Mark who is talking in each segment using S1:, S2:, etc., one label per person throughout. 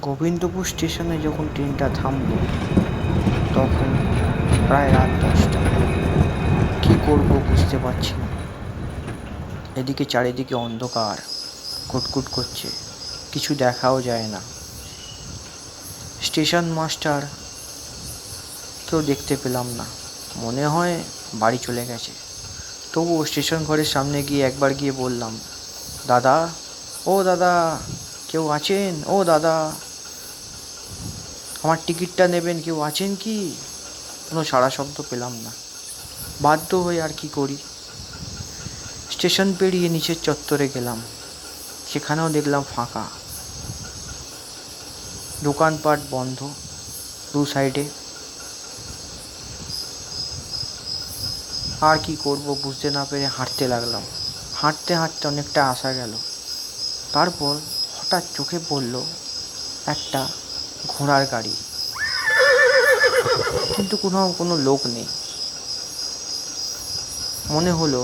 S1: গোবিন্দপুর স্টেশনে যখন ট্রেনটা থামলো, তখন প্রায় রাত দশটা। কী করব বুঝতে পারছি না। এদিকে চারিদিকে অন্ধকার, কুটকুট করছে, কিছু দেখাও যায় না। স্টেশন মাস্টার কেউ দেখতে পেলাম না। মনে হয় বাড়ি চলে গেছে। তবুও স্টেশন ঘরের সামনে গিয়ে একবার গিয়ে বললাম, দাদা, ও দাদা কেউ আছেন? ও দাদা, আমার টিকিটটা নেবেন, কেউ আছেন কি? কোনো সাড়া শব্দ পেলাম না। বাধ্য হয়ে আর কি করি? স্টেশন পেরিয়ে নিচের চত্বরে গেলাম। সেখানেও দেখলাম ফাঁকা। দোকানপাট বন্ধ, দু সাইডে। আর কি করব বুঝতে না পেরে হাঁটতে লাগলাম। হাঁটতে হাঁটতে অনেকটা আসা গেল। তারপর হঠাৎ চোখে পড়ল একটা ঘোড়ার গাড়ি। কিন্তু কোনো কোনো লোক নেই। মনে হলো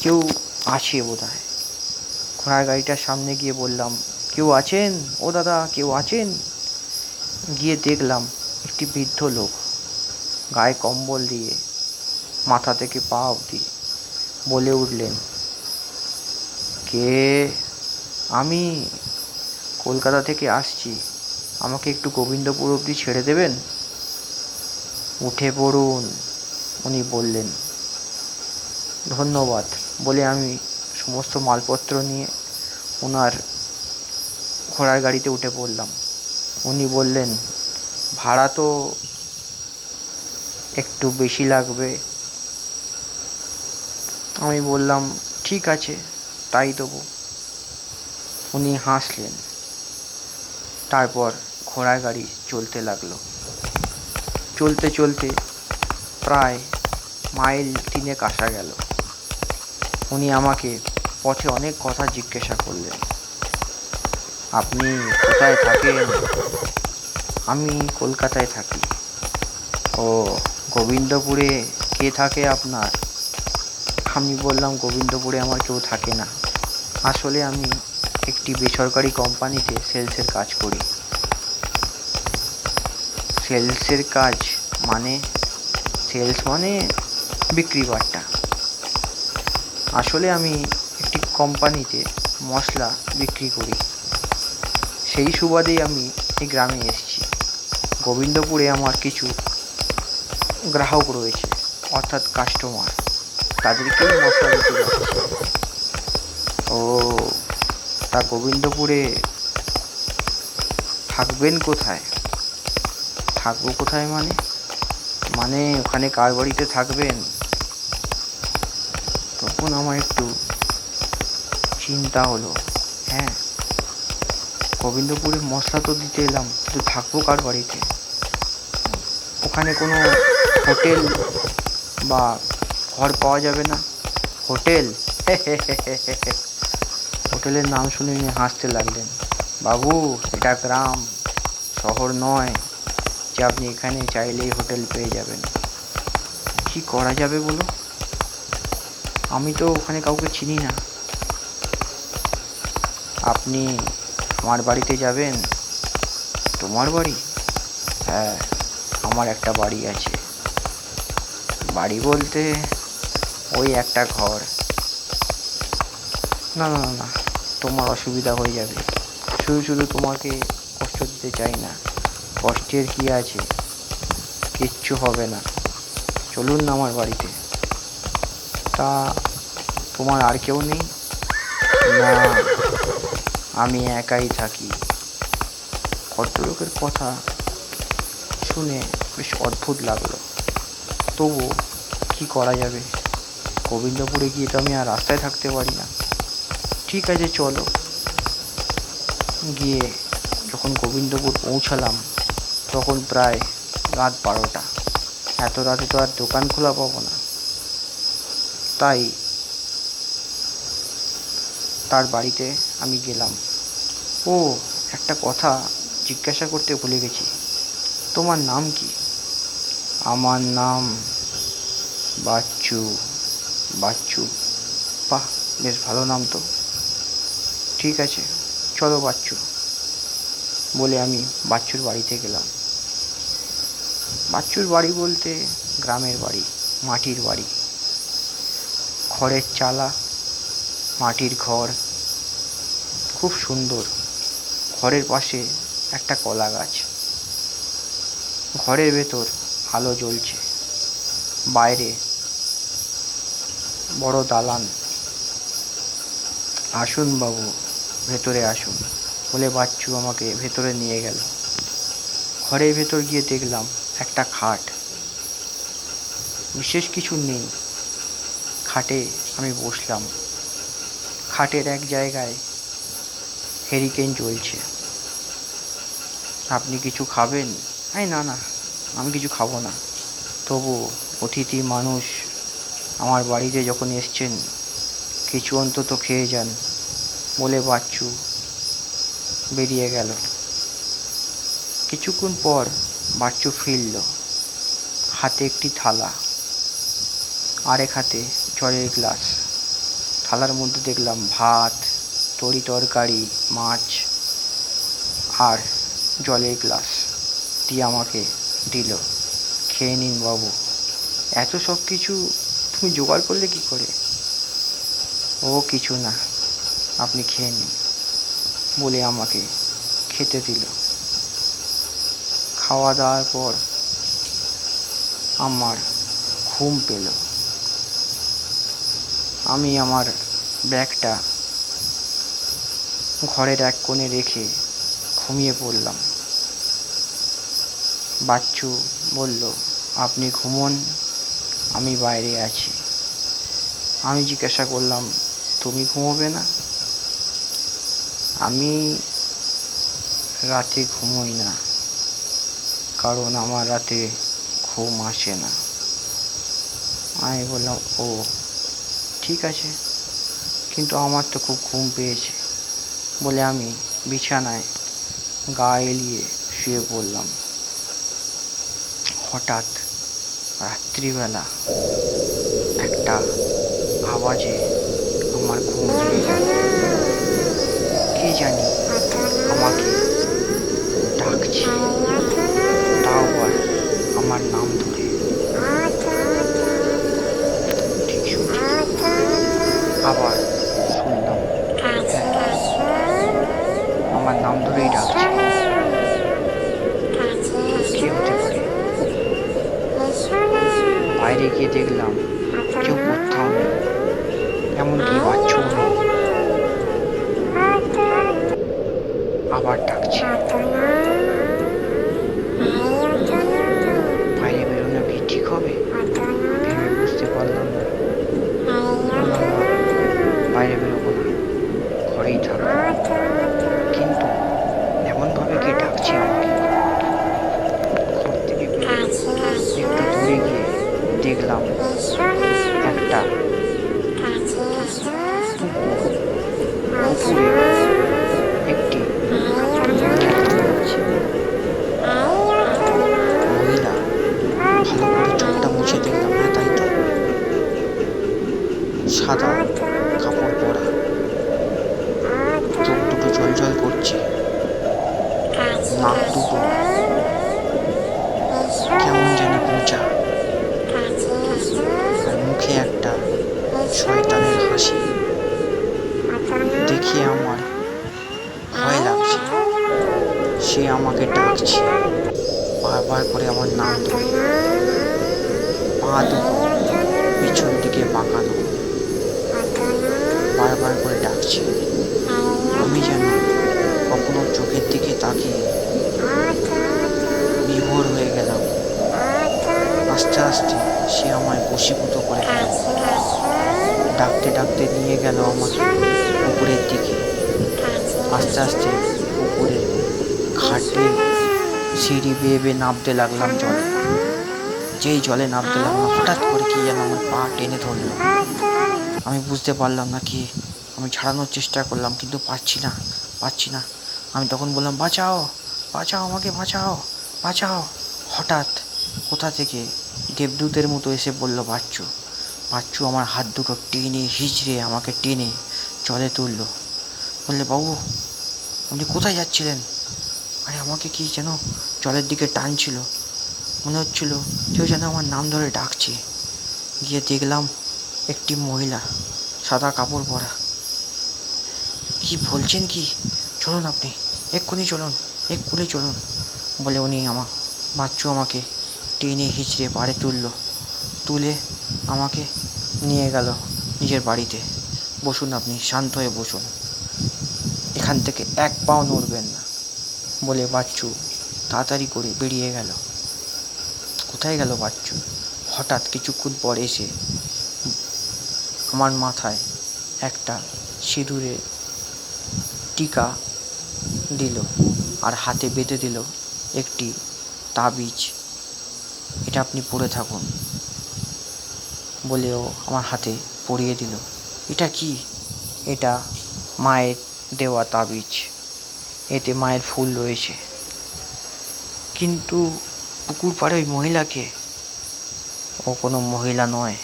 S1: কেউ আছে বোধ হয় ঘোড়ার গাড়িটার সামনে গিয়ে বললাম, কেউ আছেন? ও দাদা, কেউ আছেন? গিয়ে দেখলাম একটি বৃদ্ধ লোক গায়ে কম্বল দিয়ে মাথা থেকে পা অবধি বলে উঠলেন, কে? আমি কলকাতা থেকে আসছি। আমাকে একটু গোবিন্দপুর অবধি ছেড়ে দেবেন? উঠে পড়ুন, উনি বললেন। ধন্যবাদ। বলে আমি সমস্ত মালপত্র নিয়ে ওনার ঘোড়ার গাড়িতে উঠে পড়লাম। উনি বললেন, ভাড়া তো একটু বেশি লাগবে। আমি বললাম, ঠিক আছে, তাই দেবো উনি হাসলেন। তারপর ঘোড়ার গাড়ি চলতে লাগল। চলতে চলতে প্রায় মাইল তিনেক আসা গেল। উনি আমাকে পথে অনেক কথা জিজ্ঞাসা করলেন। আপনি কোথায় থাকেন? আমি কলকাতায় থাকি। ও, গোবিন্দপুরে কে থাকে আপনার? আমি বললাম, গোবিন্দপুরে আমার কেউ থাকে না। আসলে আমি একটি বেসরকারি কোম্পানিতে সেলসের কাজ করি। সেলসের কাজ মানে সেলস মানে বিক্রি বাট্টা। আসলে আমি একটি কোম্পানিতে মশলা বিক্রি করি। সেই সুবাদেই আমি এই গ্রামে এসেছি। গোবিন্দপুরে আমার কিছু গ্রাহক রয়েছে, অর্থাৎ কাস্টমার তাদেরকেই মশলা যাচ্ছি ও তা গোবিন্দপুরে থাকবেন কোথায়? থাকব কোথায় মানে? মানে ওখানে কার বাড়িতে থাকবেন? তখন আমার একটু চিন্তা হলো। হ্যাঁ গোবিন্দপুরে মশলা তো দিতে এলাম, কিন্তু থাকব কার বাড়িতে? ওখানে কোনো হোটেল বা ঘর পাওয়া যাবে না? হোটেল? হোটেলের নাম শুনে নিয়ে হাসতে লাগলেন। বাবু, এটা গ্রাম, শহর নয়, যে আপনি এখানে চাইলেই হোটেল পেয়ে যাবেন। কি করা যাবে বলো আমি তো ওখানে কাউকে চিনি না। আপনি আমার বাড়িতে যাবেন? তোমার বাড়ি? হ্যাঁ আমার একটা বাড়ি আছে। বাড়ি বলতে ওই একটা ঘর। না না না। তোমার অসুবিধা হয়ে যাবে। শুধু শুধু তোমাকে কষ্ট দিতে চাই না। কষ্টের কি আছে? কিচ্ছু হবে না। চলুন না আমার বাড়িতে। তা তোমার আর কেউ নেই? না, আমি একাই থাকি। ভদ্রলোকের কথা শুনে বেশ অদ্ভুত লাগল। তবু কি করা যাবে? গোবিন্দপুরে গিয়ে তো আমি আর রাস্তায় থাকতে পারি না। ঠিক আছে, চলো। গিয়ে যখন গোবিন্দপুর পৌঁছালাম, তখন প্রায় রাত বারোটা। এত রাতে তো আর দোকান খোলা পাবো না। তাই তার বাড়িতে আমি গেলাম। ও, একটা কথা জিজ্ঞাসা করতে ভুলে গেছি। তোমার নাম কি? আমার নাম বাচ্চু। বাচ্চু। বাহ, বেশ ভালো নাম তো। ঠিক আছে, চলো বাচ্চু। বলে আমি বাচ্চুর বাড়িতে গেলাম। বাচ্চুর বাড়ি বলতে গ্রামের বাড়ি, মাটির বাড়ি। খড়ের চালা, মাটির ঘর। খুব সুন্দর। ঘরের পাশে একটা কলা গাছ। ঘরের ভেতর আলো জ্বলছে। বাইরে বড় দালান। আসুন বাবু। ভেতরে আসুন। বলে বাচ্চু আমাকে ভেতরে নিয়ে গেল। ঘরের ভেতর গিয়ে দেখলাম একটা খাট। বিশেষ কিছু নেই। খাটে আমি বসলাম। খাটের এক জায়গায় হেরিকেন জ্বলছে। আপনি কিছু খাবেন? এই না না, আমি কিছু খাব না। তবু অতিথি মানুষ আমার বাড়িতে যখন এসছেন, কিছু অন্তত খেয়ে যান। বলে বাচ্চু বেরিয়ে গেল। কিছুক্ষণ পর বাচ্চু ফিরল হাতে একটি থালা, আরেক হাতে জলের গ্লাস। থালার মধ্যে দেখলাম ভাত, তরি তরকারি, মাছ আর জলের গ্লাস দিয়ে আমাকে দিল। খেয়ে নিন বাবু, এত সব কিছু তুমি জোগাড় করলে কি করে? ও কিছু না। আপনি খেয়ে নিন বলে আমাকে খেতে দিল। খাওয়া দাওয়ার পর আমার ঘুম পেল। আমি আমার ব্যাগটা ঘরের এক কোণে রেখে ঘুমিয়ে পড়লাম। বাচ্চু বলল, আপনি ঘুমোন, আমি বাইরে আছি। আমি জিজ্ঞাসা করলাম, তুমি ঘুমোবে না? আমি রাতে ঘুমোই না, কারণ আমার রাতে ঘুম আসে না। আমি বললাম, ও, ঠিক আছে। কিন্তু আমার তো খুব ঘুম পেয়েছে বলে আমি বিছানায় গা এলিয়ে শুয়ে পড়লাম। হঠাৎ রাত্রিবেলা একটা আওয়াজে আমার ঘুম ভেঙে গেল। জানি। আমাকে ডাকছে। তাও আবার আমার নাম ধরে। ঠিক শুনছি। আবার শুনলাম। আমার নাম ধরেই ডাকছে। কে হতে বাইরে গিয়ে দেখলাম কেউ কোথাও নেই এমনকি বাচ্চাও নেই আবার ডাকছে বাইরে বেরোনো কি ঠিক হবে ভেবে বুঝতে পারলাম না বললাম, "না, বাইরে বেরোবো না ঘরেই থাকব কিন্তু এমনভাবে কে ডাকছে আমাকে ঘর থেকে বেরিয়ে একটু দূরে গিয়ে দেখলাম একটা পুকুর পুকুরে একটি মহিলা আছে। মহিলা ভালো করে চোখটা মুছে দেখলাম হ্যাঁ তাই তো সাদা কাপড় পরা চোখ দুটো জল জল করছে দুটো কেমন যেন মোচা আর মুখে একটা শয়তানের হাসি। দেখে আমার ভয় লাগছে। সে আমাকে ডাকছে। বারবার করে আমার নাম ধরে। পা দুটো পিছন দিকে বাঁকানো। বারবার করে ডাকছে। আমি যেন কখনো চোখের দিকে তাকিয়ে বিভোর হয়ে গেলাম। আস্তে আস্তে সে আমায় বশীভূত করে ডাকতে ডাকতে নিয়ে গেল আমাকে পুকুরের দিকে। আস্তে আস্তে পুকুরে ঘাটে সিঁড়ি বেয়ে বেয়ে নামতে লাগলাম জলে। যেই জলে নামতে লাগলাম, হঠাৎ করে কি যেন আমার পা টেনে ধরলো। আমি বুঝতে পারলাম না কি। আমি ছাড়ানোর চেষ্টা করলাম, কিন্তু পারছি না পারছি না। আমি তখন বললাম, বাঁচাও। বাঁচাও আমাকে, বাঁচাও বাঁচাও। হঠাৎ কোথা থেকে দেবদূতের মতো এসে বলল, বাচ্চু বাচ্চু আমার হাত দুটো টেনে, হিচড়ে আমাকে টেনে জলে তুললো। বললে, বাবু, আপনি কোথায় যাচ্ছিলেন? আরে আমাকে কি যেন জলের দিকে টানছিল। মনে হচ্ছিল কেউ যেন আমার নাম ধরে ডাকছে। গিয়ে দেখলাম একটি মহিলা, সাদা কাপড় পরা। কি বলছেন কি? চলুন আপনি, এক্ষুনি চলুন। এক্ষুনি চলুন বলে উনি আমা বাচ্চু আমাকে টেনে হিঁচড়ে পাড়ে তুলল। তুলে আমাকে নিয়ে গেল নিজের বাড়িতে। বসুন আপনি, শান্ত হয়ে বসুন। এখান থেকে এক পাও নড়বেন না বলে বাচ্চু তাড়াতাড়ি করে বেরিয়ে গেল। কোথায় গেল বাচ্চু? হঠাৎ কিছুক্ষণ পর এসে আমার মাথায় একটা সিঁদুরে টিকা দিল আর হাতে বেঁধে দিল একটি তাবিজ। এটা আপনি পরে থাকুন, বলেও আমার হাতে পরিয়ে দিল। এটা কি? এটা মায়ের দেওয়া তাবিজ। এতে মায়ের ফুল রয়েছে। কিন্তু পুকুর পাড়ে ওই মহিলাকে? ও কোনো মহিলা নয়।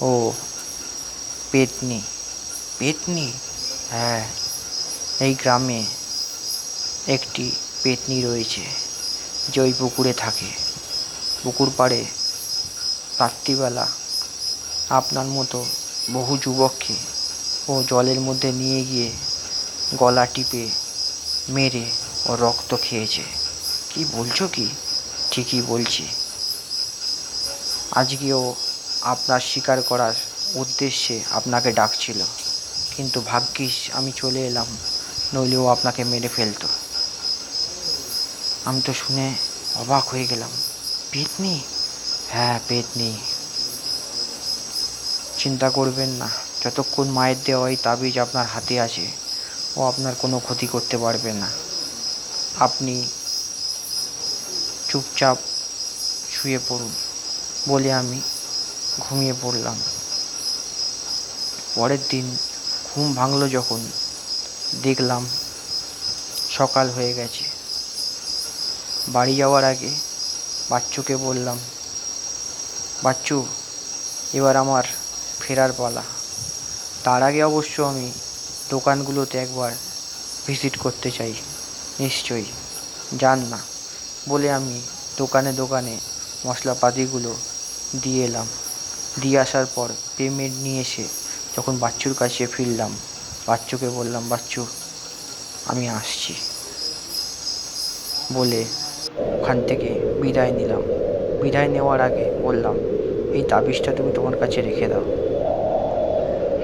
S1: ও পেতনি। পেতনি? হ্যাঁ এই গ্রামে একটি পেতনি রয়েছে যে ওই পুকুরে থাকে। পুকুর পাড়ে রাত্রিবেলা আপনার মতো বহু যুবককে ও জলের মধ্যে নিয়ে গিয়ে গলা টিপে মেরে ও রক্ত খেয়েছে। কি বলছো কি? ঠিকই বলছি। আজকেও আপনার স্বীকার করার উদ্দেশ্যে আপনাকে ডাকছিল, কিন্তু ভাগ্যিস আমি চলে এলাম নইলে ও আপনাকে মেরে ফেলতো। আমি তো শুনে অবাক হয়ে গেলাম। পেতনি হ্যাঁ পেতনি চিন্তা করবেন না, যতক্ষণ মায়ের দেওয়া এই তাবিজ আপনার হাতে আছে, ও আপনার কোনো ক্ষতি করতে পারবে না। আপনি চুপচাপ শুয়ে পড়ুন, বলে আমি ঘুমিয়ে পড়লাম। পরের দিন ঘুম ভাঙলো যখন দেখলাম, সকাল হয়ে গেছে। বাড়ি যাওয়ার আগে বাচ্চুকে বললাম, বাচ্চু, এবার আমার ফেরার পালা। তার আগে অবশ্য আমি দোকানগুলোতে একবার ভিজিট করতে চাই, নিশ্চয়ই। যান না, বলে আমি দোকানে দোকানে মশলাপাতিগুলো দিয়ে এলাম। দিয়ে আসার পর পেমেন্ট নিয়ে এসে যখন বাচ্চুর কাছে ফিরলাম বাচ্চুকে বললাম, বাচ্চু, আমি আসছি। বলে ওখান থেকে বিদায় নিলাম। বিদায় নেওয়ার আগে বললাম, এই তাবিজটা তুমি তোমার কাছে রেখে দাও।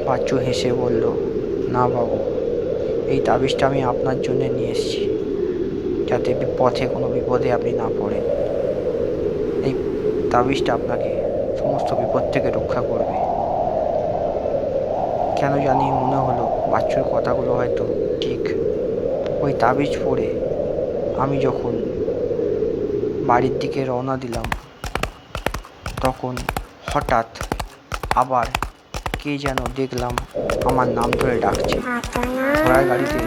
S1: বাচ্চু হেসে বলল, না বাবু, এই তাবিজটা আমি আপনার জন্য নিয়ে এসেছি, যাতে পথে কোনো বিপদে আপনি না পড়েন। এই তাবিজটা আপনাকে সমস্ত বিপদ থেকে রক্ষা করবে। কেন জানি মনে হলো বাচ্চুর কথাগুলো হয়তো ঠিক ওই তাবিজ পড়ে আমি যখন বাড়ির দিকে রওনা দিলাম, তখন হঠাৎ আবার কে যেন দেখলাম আমার নাম ধরে ডাকছে। ঘোড়ার গাড়িতে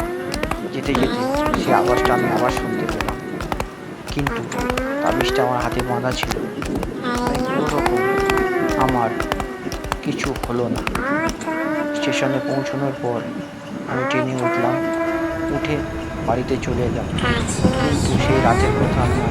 S1: যেতে যেতে সে আওয়াজটা আমি আবার শুনতে পেলাম। কিন্তু তাবিজটা আমার হাতে বাঁধা ছিল। আমার কিছু হলো না। স্টেশনে পৌঁছানোর পর আমি ট্রেনে উঠলাম। উঠে বাড়িতে চলে এলাম। কিন্তু সেই রাতের কথা আমি